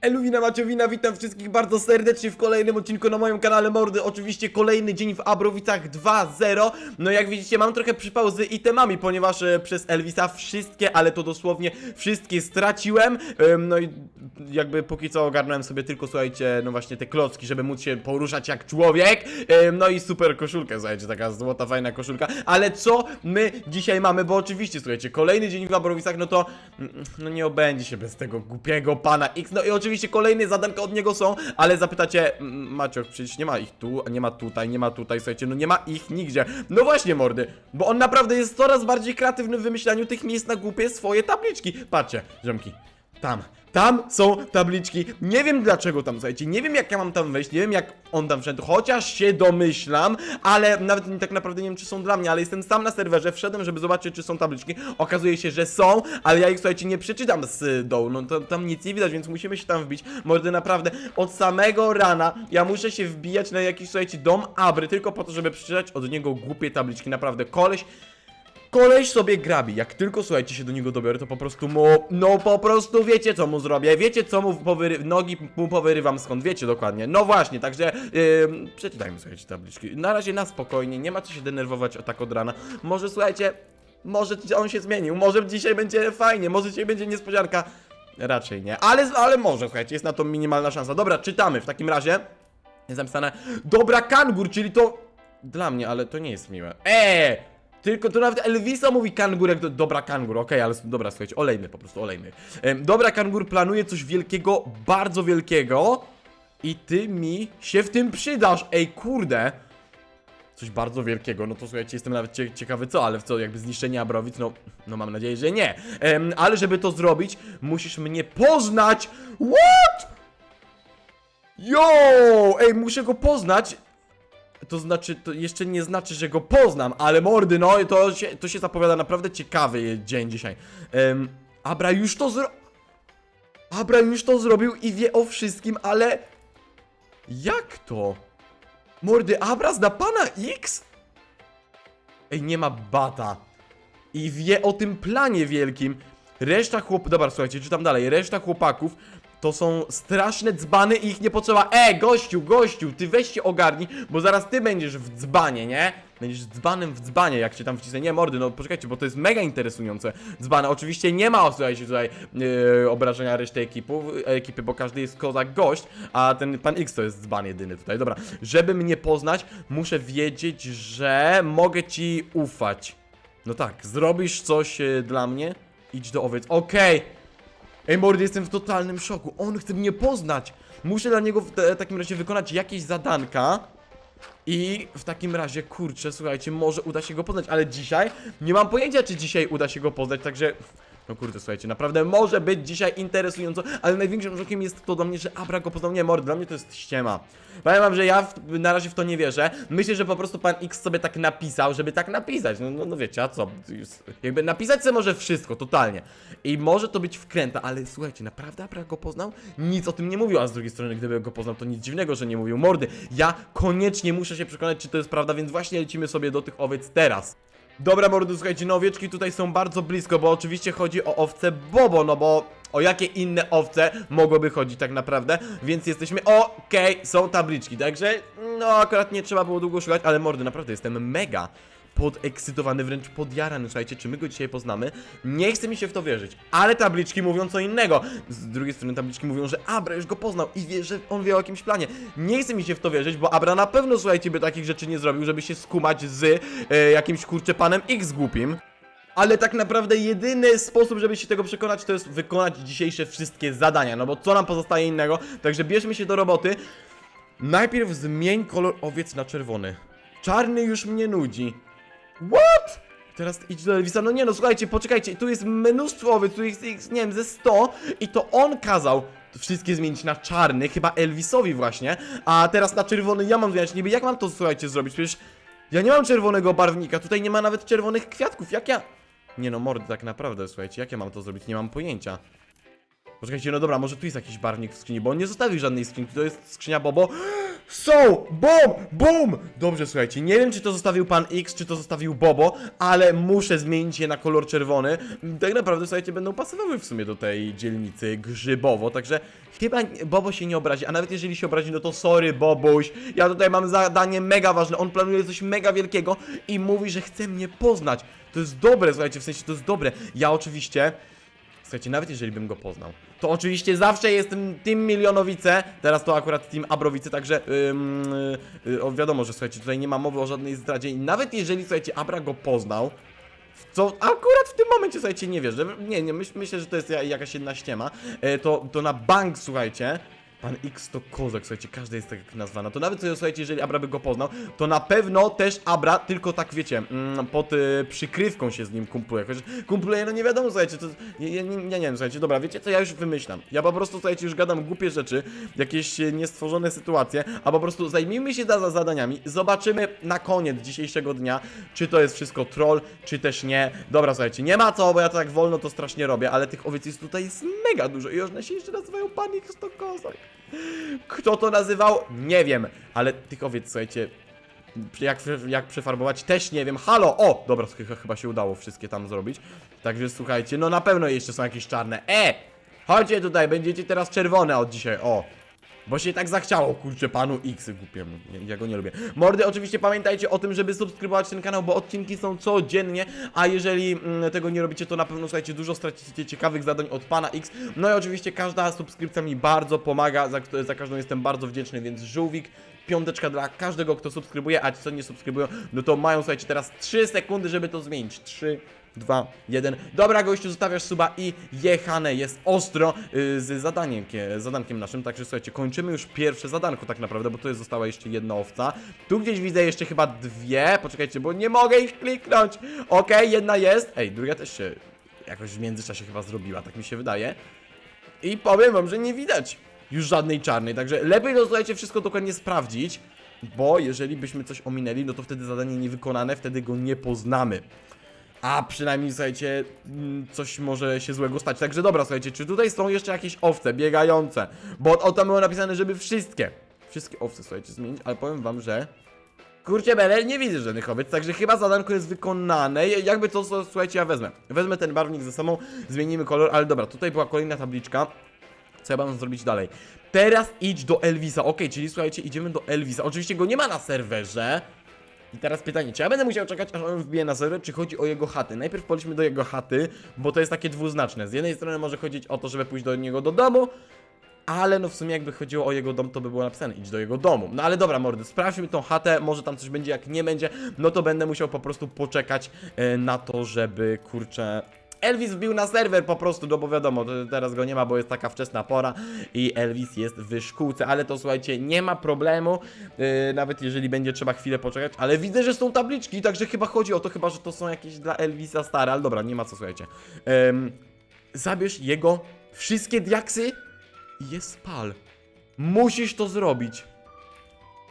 Eluwina Maciowina, witam wszystkich bardzo serdecznie w kolejnym odcinku na moim kanale Mordy. Oczywiście kolejny dzień w Abrowicach 2.0. No jak widzicie mam trochę przypał z itemami, ponieważ e, przez Elvisa wszystkie, ale to dosłownie wszystkie straciłem. Em, no i jakby póki co ogarnąłem sobie tylko, słuchajcie, no właśnie te klocki, żeby móc się poruszać jak człowiek. Em, no i super koszulkę, słuchajcie, taka złota, fajna koszulka. Ale co my dzisiaj mamy? Bo oczywiście, słuchajcie, kolejny dzień w Abrowicach, no to mm, no nie obędzie się bez tego głupiego pana X. No i oczywiście kolejne zadanka od niego są, ale zapytacie, "M, Maciok, przecież nie ma ich tu, nie ma tutaj, nie ma tutaj, słuchajcie, no nie ma ich nigdzie. No właśnie, mordy, bo on naprawdę jest coraz bardziej kreatywny w wymyślaniu tych miejsc na głupie swoje tabliczki. Patrzcie, ziomki, tam. Tam są tabliczki. Nie wiem dlaczego tam, słuchajcie. Nie wiem jak ja mam tam wejść, nie wiem jak on tam wszedł, chociaż się domyślam, ale nawet tak naprawdę nie wiem czy są dla mnie, ale jestem sam na serwerze, wszedłem, żeby zobaczyć czy są tabliczki. Okazuje się, że są, ale ja ich słuchajcie nie przeczytam z dołu, no to, tam nic nie widać, więc musimy się tam wbić. Mordy naprawdę od samego rana ja muszę się wbijać na jakiś słuchajcie dom Abry, tylko po to, żeby przeczytać od niego głupie tabliczki. Naprawdę, koleś Koleś sobie grabi, jak tylko słuchajcie się do niego dobiorę, to po prostu mu, no po prostu wiecie co mu zrobię, wiecie co mu powyry, nogi mu powyrywam skąd, wiecie dokładnie, no właśnie, także yy, przeczytajmy słuchajcie tabliczki, na razie na spokojnie, nie ma co się denerwować o tak od rana, może słuchajcie, może on się zmienił, może dzisiaj będzie fajnie, może dzisiaj będzie niespodzianka, raczej nie, ale, ale może słuchajcie, jest na to minimalna szansa, dobra, czytamy w takim razie, jest napisane, dobra kangur, czyli to dla mnie, ale to nie jest miłe, eee! Tylko to nawet Elvisa mówi kangur jak do, dobra kangur, okej, ale s- dobra, słuchajcie, olejmy, po prostu olejmy. Em, dobra kangur planuje coś wielkiego, bardzo wielkiego i ty mi się w tym przydasz, ej kurde. Coś bardzo wielkiego, no to słuchajcie, jestem nawet cie, ciekawy co, ale w co, jakby zniszczenie Abrowic, no, no mam nadzieję, że nie. Em, ale żeby to zrobić, musisz mnie poznać, what? Yo, ej, muszę go poznać, to znaczy, to jeszcze nie znaczy, że go poznam, ale mordy, no to się, to się zapowiada naprawdę ciekawy dzień dzisiaj. Em, Abra już to zro... Abra już to zrobił i wie o wszystkim, ale... Jak to? Mordy, Abra zna pana X? Ej, nie ma bata. I wie o tym planie wielkim. Reszta chłop... Dobra, słuchajcie, czytam dalej. Reszta chłopaków to są straszne dzbany i ich nie potrzeba. E, gościu, gościu, ty weź się ogarnij, bo zaraz ty będziesz w dzbanie, nie? Będziesz dzbanem w dzbanie, jak się tam wcisnę. Nie, mordy, no poczekajcie, bo to jest mega interesujące. Dzbana, oczywiście nie ma, słuchajcie, tutaj yy, obrażenia reszty ekipy, bo każdy jest kozak gość, a ten pan X to jest dzban jedyny tutaj. Dobra, żeby mnie poznać, muszę wiedzieć, że mogę ci ufać. No tak, zrobisz coś e, dla mnie? Idź do owiec. Okej. Ej, mordy, jestem w totalnym szoku. On chce mnie poznać. Muszę dla niego w te, takim razie wykonać jakieś zadanka. I w takim razie, kurczę, słuchajcie, może uda się go poznać, ale dzisiaj nie mam pojęcia, czy dzisiaj uda się go poznać, także. No kurde, słuchajcie, naprawdę może być dzisiaj interesująco, ale największym szokiem jest to dla mnie, że Abra go poznał. Nie, mord, dla mnie to jest ściema. Powiem wam, że ja w, na razie w to nie wierzę. Myślę, że po prostu pan X sobie tak napisał, żeby tak napisać. No, no, no wiecie, a co? Jakby napisać sobie może wszystko, totalnie. I może to być wkręta, ale słuchajcie, naprawdę Abra go poznał? Nic o tym nie mówił, a z drugiej strony, gdyby go poznał, to nic dziwnego, że nie mówił. Mordy, ja koniecznie muszę się przekonać, czy to jest prawda, więc właśnie lecimy sobie do tych owiec teraz. Dobra, mordy, słuchajcie, no owieczki tutaj są bardzo blisko, bo oczywiście chodzi o owce Bobo, no bo o jakie inne owce mogłoby chodzić tak naprawdę, więc jesteśmy, okej, są tabliczki, także, no akurat nie trzeba było długo szukać, ale mordy, naprawdę jestem mega podekscytowany, wręcz podjarany, słuchajcie, czy my go dzisiaj poznamy? Nie chce mi się w to wierzyć, ale tabliczki mówią co innego. Z drugiej strony tabliczki mówią, że Abra już go poznał i wie, że on wie o jakimś planie. Nie chce mi się w to wierzyć, bo Abra na pewno, słuchajcie, by takich rzeczy nie zrobił, żeby się skumać z e, jakimś kurczę panem X głupim. Ale tak naprawdę jedyny sposób, żeby się tego przekonać, to jest wykonać dzisiejsze wszystkie zadania, no bo co nam pozostaje innego? Także bierzmy się do roboty. Najpierw zmień kolor owiec na czerwony. Czarny już mnie nudzi. What? Teraz idź do Elvisa. No nie no, słuchajcie, poczekajcie. Tu jest mnóstwo owiec, tu jest ich, nie wiem, ze 100 i to on kazał wszystkie zmienić na czarny, chyba Elvisowi właśnie, a teraz na czerwony ja mam zmieniać niby. Jak mam to, słuchajcie, zrobić? Przecież ja nie mam czerwonego barwnika, tutaj nie ma nawet czerwonych kwiatków. Jak ja... Nie no, mordy, tak naprawdę, słuchajcie, jak ja mam to zrobić? Nie mam pojęcia. Poczekajcie, no dobra, może tu jest jakiś barwnik w skrzyni, bo on nie zostawił żadnej skrzynki, to jest skrzynia Bobo. Są! Bum! Bum! Dobrze, słuchajcie, nie wiem czy to zostawił pan X, czy to zostawił Bobo, ale muszę zmienić je na kolor czerwony. Tak naprawdę, słuchajcie, będą pasowały w sumie do tej dzielnicy grzybowo, także chyba Bobo się nie obrazi, a nawet jeżeli się obrazi, no to sorry Bobuś, ja tutaj mam zadanie mega ważne, on planuje coś mega wielkiego i mówi, że chce mnie poznać. To jest dobre, słuchajcie, w sensie to jest dobre. Ja oczywiście... Słuchajcie, nawet jeżeli bym go poznał, to oczywiście zawsze jestem Team Milionowice, teraz to akurat Team Abrowice, także yy, yy, wiadomo, że słuchajcie, tutaj nie ma mowy o żadnej zdradzie i nawet jeżeli, słuchajcie, Abra go poznał, co akurat w tym momencie, słuchajcie, nie wierzę, nie, nie, myśl, myślę, że to jest ja- jakaś jedna ściema, e, to, to na bank, słuchajcie, Pan X to kozak, słuchajcie, każda jest tak nazwana. To nawet, słuchajcie, jeżeli Abra by go poznał, to na pewno też Abra, tylko tak wiecie, mm, pod y, przykrywką się z nim kumpluje. Chociaż kumpluje, no nie wiadomo, słuchajcie, to. Nie- nie wiem, słuchajcie, dobra, wiecie co, ja już wymyślam. Ja po prostu, słuchajcie, już gadam głupie rzeczy, jakieś niestworzone sytuacje, a po prostu zajmijmy się za, za zadaniami. Zobaczymy na koniec dzisiejszego dnia, czy to jest wszystko troll, czy też nie. Dobra, słuchajcie, nie ma co, bo ja to tak wolno to strasznie robię, ale tych owiec jest tutaj jest mega dużo i one się jeszcze nazywają Pan X to kozak. Kto to nazywał? Nie wiem, ale tych owiec, słuchajcie, jak, jak przefarbować też nie wiem. Halo! O! Dobra, ch- chyba się udało wszystkie tam zrobić. Także słuchajcie, no na pewno jeszcze są jakieś czarne. E! Chodźcie tutaj, będziecie teraz czerwone od dzisiaj. O! Bo się tak zachciało, kurczę, panu X. Ja, ja go nie lubię. Mordy, oczywiście pamiętajcie o tym, żeby subskrybować ten kanał, bo odcinki są codziennie, a jeżeli mm, tego nie robicie, to na pewno, słuchajcie, dużo stracicie ciekawych zadań od pana X. No i oczywiście każda subskrypcja mi bardzo pomaga, za, za każdą jestem bardzo wdzięczny, więc żółwik, piąteczka dla każdego, kto subskrybuje, a ci, co nie subskrybują, no to mają, słuchajcie, teraz 3 sekundy, żeby to zmienić. 3, 2, 1. Dobra, gościu, zostawiasz suba i jechane jest ostro y, z zadaniem, kie- zadankiem naszym. Także słuchajcie, kończymy już pierwsze zadanko tak naprawdę, bo tu jest została jeszcze jedna owca. Tu gdzieś widzę jeszcze chyba dwie. Poczekajcie, bo nie mogę ich kliknąć. Okej, jedna jest. Ej, druga też się jakoś w międzyczasie chyba zrobiła, tak mi się wydaje. I powiem wam, że nie widać już żadnej czarnej, także lepiej to słuchajcie wszystko dokładnie sprawdzić, bo jeżeli byśmy coś ominęli, no to wtedy zadanie niewykonane, wtedy go nie poznamy. A przynajmniej, słuchajcie, mm, coś może się złego stać. Także dobra, słuchajcie, czy tutaj są jeszcze jakieś owce biegające? Bo o tam było napisane, żeby wszystkie, wszystkie owce, słuchajcie, zmienić, ale powiem wam, że... Kurczę, Belel, nie widzę żadnych owiec, także chyba zadanko jest wykonane. Jakby co, co, słuchajcie, ja wezmę. Wezmę ten barwnik ze sobą, zmienimy kolor, ale dobra, tutaj była kolejna tabliczka. Co ja mam zrobić dalej? Teraz idź do Elvisa, okej, czyli słuchajcie, idziemy do Elvisa. Oczywiście go nie ma na serwerze. I teraz pytanie, czy ja będę musiał czekać, aż on wbije na serwer, czy chodzi o jego chaty? Najpierw polećmy do jego chaty, bo to jest takie dwuznaczne. Z jednej strony może chodzić o to, żeby pójść do niego do domu, ale no w sumie jakby chodziło o jego dom, to by było napisane, idź do jego domu. No ale dobra, mordy, sprawdźmy tą chatę, może tam coś będzie, jak nie będzie, no to będę musiał po prostu poczekać e, na to, żeby, kurczę... Elvis wbił na serwer po prostu, no bo wiadomo, teraz go nie ma, bo jest taka wczesna pora i Elvis jest w szkółce, ale to słuchajcie, nie ma problemu, e, nawet jeżeli będzie trzeba chwilę poczekać, ale widzę, że są tabliczki, także chyba chodzi o to, chyba, że to są jakieś dla Elvisa stare, ale dobra, nie ma co, słuchajcie. Em, zabierz jego wszystkie diaksy i je spal. Musisz to zrobić.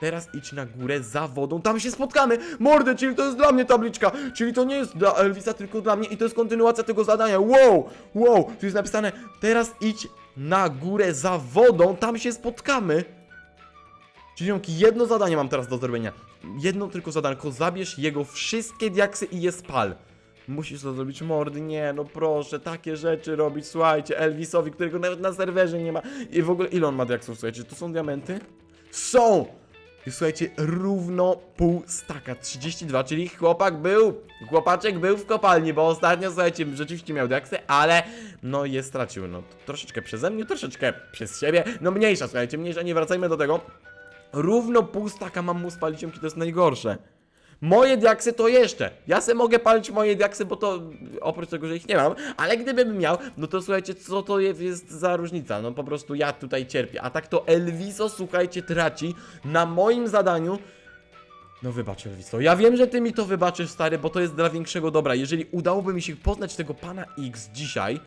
Teraz idź na górę za wodą, tam się spotkamy! Mordę, czyli to jest dla mnie tabliczka! Czyli to nie jest dla Elvisa, tylko dla mnie i to jest kontynuacja tego zadania. Wow! Wow! Tu jest napisane, teraz idź na górę za wodą, tam się spotkamy! Czyli Jonki, jedno zadanie mam teraz do zrobienia. Jedno tylko zadanko, zabierz jego wszystkie diaksy i je spal. Musisz to zrobić, mordy, nie, no proszę, takie rzeczy robić, słuchajcie, Elvisowi, którego nawet na serwerze nie ma. I w ogóle, ile on ma diaksów, słuchajcie, to są diamenty? Są! Słuchajcie, równo pół staka, 32, czyli chłopak był, chłopaczek był w kopalni, bo ostatnio, słuchajcie, rzeczywiście miał diaksy, ale no je stracił, no troszeczkę przeze mnie, troszeczkę przez siebie, no mniejsza, słuchajcie, mniejsza, nie wracajmy do tego. Równo pół staka mam mu ziomki, to jest najgorsze. Moje diaksy to jeszcze. Ja se mogę palić moje diaksy, bo to oprócz tego, że ich nie mam, ale gdybym miał, no to słuchajcie, co to je- jest za różnica? No po prostu ja tutaj cierpię. A tak to Elviso, słuchajcie, traci na moim zadaniu. No wybacz Elviso, ja wiem, że ty mi to wybaczysz stary, bo to jest dla większego dobra. Jeżeli udałoby mi się poznać tego pana X dzisiaj,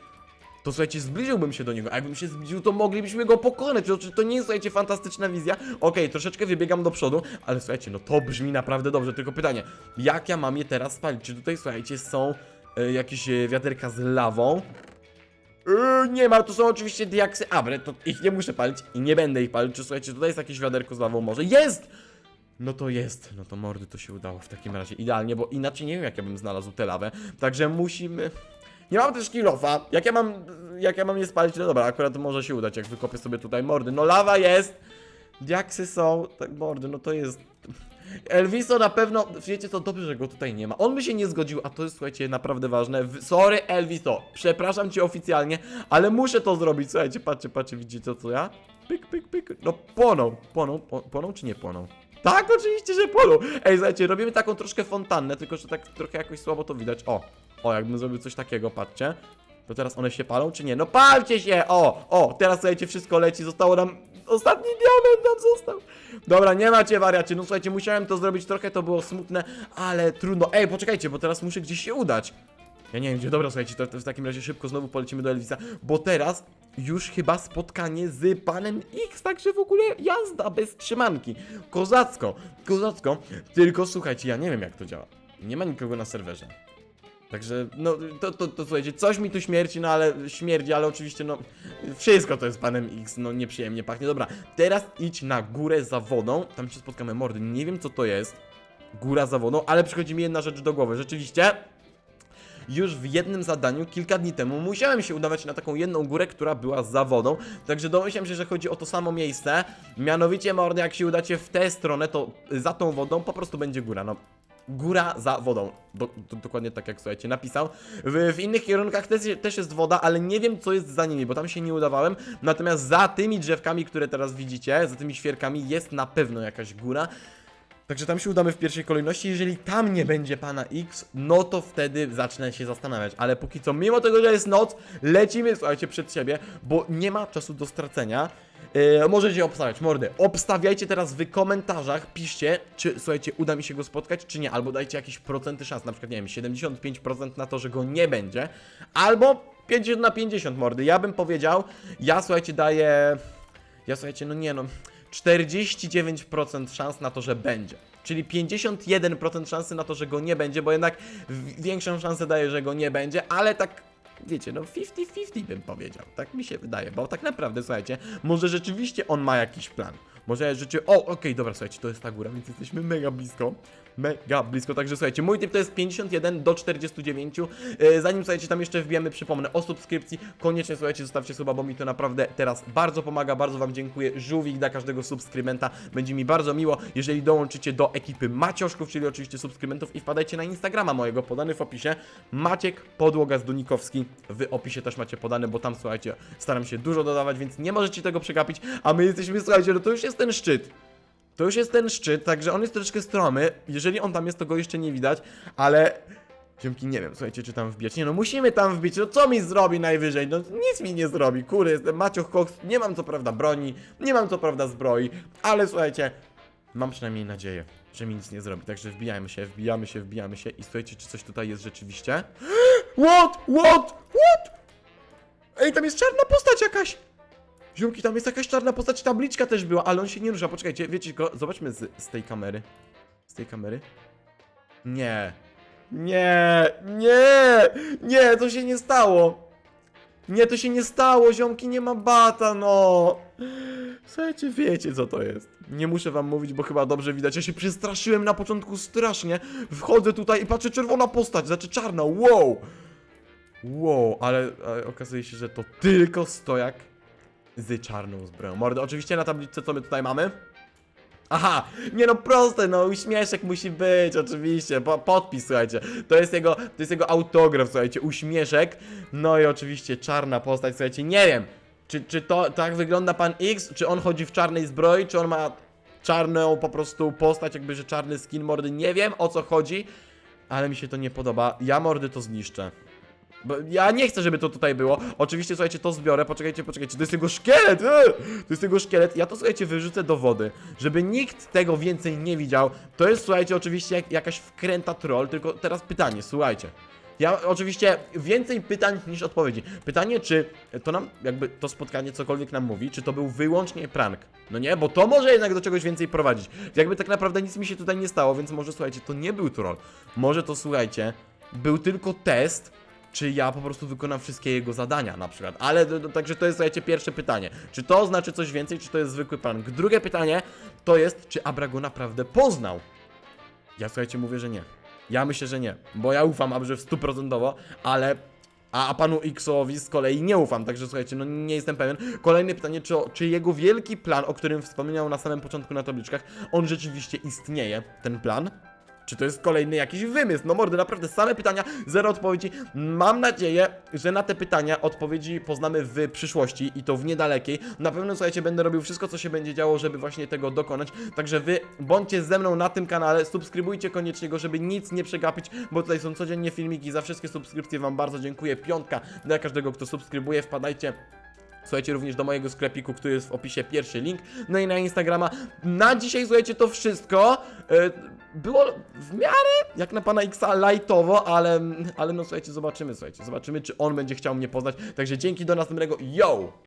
to słuchajcie, zbliżyłbym się do niego, a jakbym się zbliżył, to moglibyśmy go pokonać, to, to nie jest, słuchajcie, fantastyczna wizja, okej, troszeczkę wybiegam do przodu, ale słuchajcie, no to brzmi naprawdę dobrze, tylko pytanie, jak ja mam je teraz spalić, czy tutaj, słuchajcie, są e, jakieś e, wiaderka z lawą? Yy, nie ma, to są oczywiście diaksy Abre, to ich nie muszę palić i nie będę ich palić. Czy słuchajcie, tutaj jest jakieś wiaderko z lawą może? Jest! No to jest, no to mordy to się udało w takim razie idealnie, bo inaczej nie wiem jak ja bym znalazł tę lawę. Także musimy... Nie mam też kilofa. Jak ja mam, jak ja mam je spalić? No dobra, akurat może się udać, jak wykopię sobie tutaj mordy. No lawa jest! Diaksy są, tak mordy, no to jest... Elviso na pewno, wiecie co, dobrze, że go tutaj nie ma. On by się nie zgodził, a to jest, słuchajcie, naprawdę ważne. Sorry, Elviso, przepraszam cię oficjalnie, ale muszę to zrobić. Słuchajcie, patrzcie, patrzcie, widzicie co ja? Pyk, pyk, pyk. No płoną, płoną, po- płoną czy nie płoną? Tak, oczywiście, że płoną. Ej, słuchajcie, robimy taką troszkę fontannę, tylko że tak trochę jakoś słabo to widać. O, o, jakbym zrobił coś takiego, patrzcie. To teraz one się palą, czy nie? No palcie się! O, o, teraz słuchajcie, wszystko leci, zostało nam... Ostatni diament nam został. Dobra, nie macie wariacie, no słuchajcie, musiałem to zrobić, trochę to było smutne, ale trudno. Ej, poczekajcie, bo teraz muszę gdzieś się udać. Ja nie wiem gdzie, dobra, słuchajcie, to, to w takim razie szybko znowu polecimy do Elvisa, bo teraz już chyba spotkanie z panem X, także w ogóle jazda bez trzymanki. Kozacko, kozacko, tylko słuchajcie, ja nie wiem jak to działa. Nie ma nikogo na serwerze. Także, no, to, to, to słuchajcie, coś mi tu śmierci, no ale śmierdzi, ale oczywiście, no, wszystko to jest panem X, no nieprzyjemnie pachnie. Dobra, teraz idź na górę za wodą, tam się spotkamy mordy, nie wiem co to jest, góra za wodą, ale przychodzi mi jedna rzecz do głowy, rzeczywiście, już w jednym zadaniu kilka dni temu musiałem się udawać na taką jedną górę, która była za wodą. Także domyślam się, że chodzi o to samo miejsce. Mianowicie, mordy, jak się udacie w tę stronę, to za tą wodą po prostu będzie góra. No, góra za wodą. Do, do, dokładnie tak jak słuchajcie, napisał. W, w innych kierunkach też, też jest woda, ale nie wiem co jest za nimi, bo tam się nie udawałem. Natomiast za tymi drzewkami, które teraz widzicie, za tymi świerkami jest na pewno jakaś góra. Także tam się udamy w pierwszej kolejności. Jeżeli tam nie będzie pana X, no to wtedy zacznę się zastanawiać. Ale póki co, mimo tego, że jest noc, lecimy, słuchajcie, przed siebie, bo nie ma czasu do stracenia. Yy, możecie obstawiać, mordy. Obstawiajcie teraz w komentarzach, piszcie, czy słuchajcie, uda mi się go spotkać, czy nie. Albo dajcie jakieś procenty szans, na przykład, nie wiem, 75% na to, że go nie będzie. Albo 50 na 50, mordy. Ja bym powiedział, ja słuchajcie, daję. Ja słuchajcie, no nie no. 49% szans na to, że będzie. Czyli 51% szansy na to, że go nie będzie, bo jednak większą szansę daje, że go nie będzie, ale tak wiecie, no 50-50 bym powiedział. Tak mi się wydaje, bo tak naprawdę, słuchajcie, może rzeczywiście on ma jakiś plan. Może rzeczywiście, o, okej, dobra, słuchajcie, to jest ta góra, więc jesteśmy mega blisko. Mega blisko, także słuchajcie, mój typ to jest 51 do 49. E, Zanim, słuchajcie, tam jeszcze wbijemy, przypomnę o subskrypcji. Koniecznie, słuchajcie, zostawcie suba, bo mi to naprawdę teraz bardzo pomaga, bardzo wam dziękuję. Żółwik dla każdego subskrybenta. Będzie mi bardzo miło, jeżeli dołączycie do ekipy Macioszków, czyli oczywiście subskrybentów i wpadajcie na Instagrama mojego, podany w opisie. Maciek Podłoga z Dunikowski. W opisie też macie podane, bo tam, słuchajcie, staram się dużo dodawać, więc nie możecie tego przegapić. A my jesteśmy, słuchajcie, no to już jest ten szczyt. To już jest ten szczyt, także on jest troszeczkę stromy. Jeżeli on tam jest, to go jeszcze nie widać, ale... Ziomki, nie wiem, słuchajcie, czy tam wbić. Nie no, musimy tam wbić. No co mi zrobi najwyżej? No nic mi nie zrobi. Kury, jestem Macioch Cox. Nie mam co prawda broni, nie mam co prawda zbroi, ale słuchajcie, mam przynajmniej nadzieję, że mi nic nie zrobi. Także wbijajmy się, wbijamy się, wbijamy się i słuchajcie, czy coś tutaj jest rzeczywiście. What? What? What? Ej, tam jest czarna postać jakaś! Ziomki, tam jest jakaś czarna postać, tabliczka też była, ale on się nie rusza. Poczekajcie, wiecie go, zobaczmy z, z tej kamery. Z tej kamery. Nie. Nie, nie, nie, to się nie stało. Nie, to się nie stało, ziomki, nie ma bata, no. Słuchajcie, wiecie co to jest. Nie muszę wam mówić, bo chyba dobrze widać. Ja się przestraszyłem na początku strasznie. Wchodzę tutaj i patrzę, czerwona postać, znaczy czarna, wow. Wow, ale, ale okazuje się, że to tylko stojak z czarną zbroją. Mordo, oczywiście na tabliczce co my tutaj mamy? Aha, nie no proste, no uśmieszek musi być, oczywiście, po, podpis, słuchajcie, to jest jego, to jest jego autograf, słuchajcie, uśmieszek, no i oczywiście czarna postać, słuchajcie, nie wiem, czy, czy to tak wygląda pan X, czy on chodzi w czarnej zbroi, czy on ma czarną po prostu postać, jakby, że czarny skin mordy, nie wiem o co chodzi, ale mi się to nie podoba, ja mordy to zniszczę. Bo ja nie chcę, żeby to tutaj było. Oczywiście, słuchajcie, to zbiorę. Poczekajcie, poczekajcie. To jest jego szkielet! eee! To jest jego szkielet. Ja to, słuchajcie, wyrzucę do wody. Żeby nikt tego więcej nie widział. To jest, słuchajcie, oczywiście jak, jakaś wkręta troll. Tylko teraz pytanie, słuchajcie. Ja oczywiście więcej pytań niż odpowiedzi. Pytanie, czy to nam, jakby to spotkanie cokolwiek nam mówi, czy to był wyłącznie prank? No nie, bo to może jednak do czegoś więcej prowadzić. Jakby tak naprawdę nic mi się tutaj nie stało, więc może słuchajcie, to nie był troll. Może to, słuchajcie, był tylko test czy ja po prostu wykonam wszystkie jego zadania na przykład. Ale także to jest, słuchajcie, pierwsze pytanie. Czy to znaczy coś więcej, czy to jest zwykły prank? Drugie pytanie to jest, czy Abra go naprawdę poznał? Ja słuchajcie, mówię, że nie. Ja myślę, że nie, bo ja ufam Abrze w stuprocentowo, ale a, a panu Xowi z kolei nie ufam, także słuchajcie, no nie jestem pewien. Kolejne pytanie, czy, czy jego wielki plan, o którym wspomniał na samym początku na tabliczkach, on rzeczywiście istnieje, ten plan? Czy to jest kolejny jakiś wymysł? No mordy, naprawdę same pytania, zero odpowiedzi. Mam nadzieję, że na te pytania odpowiedzi poznamy w przyszłości i to w niedalekiej. Na pewno, słuchajcie, będę robił wszystko, co się będzie działo, żeby właśnie tego dokonać. Także wy bądźcie ze mną na tym kanale, subskrybujcie koniecznie go, żeby nic nie przegapić, bo tutaj są codziennie filmiki. Za wszystkie subskrypcje wam bardzo dziękuję. Piątka dla każdego, kto subskrybuje. Wpadajcie Słuchajcie również do mojego sklepiku, który jest w opisie, pierwszy link. No i na Instagrama. Na dzisiaj, słuchajcie, to wszystko. E, Było w miarę jak na pana Xa lightowo, ale, ale no słuchajcie, zobaczymy, słuchajcie, zobaczymy, czy on będzie chciał mnie poznać. Także dzięki do następnego. Yo!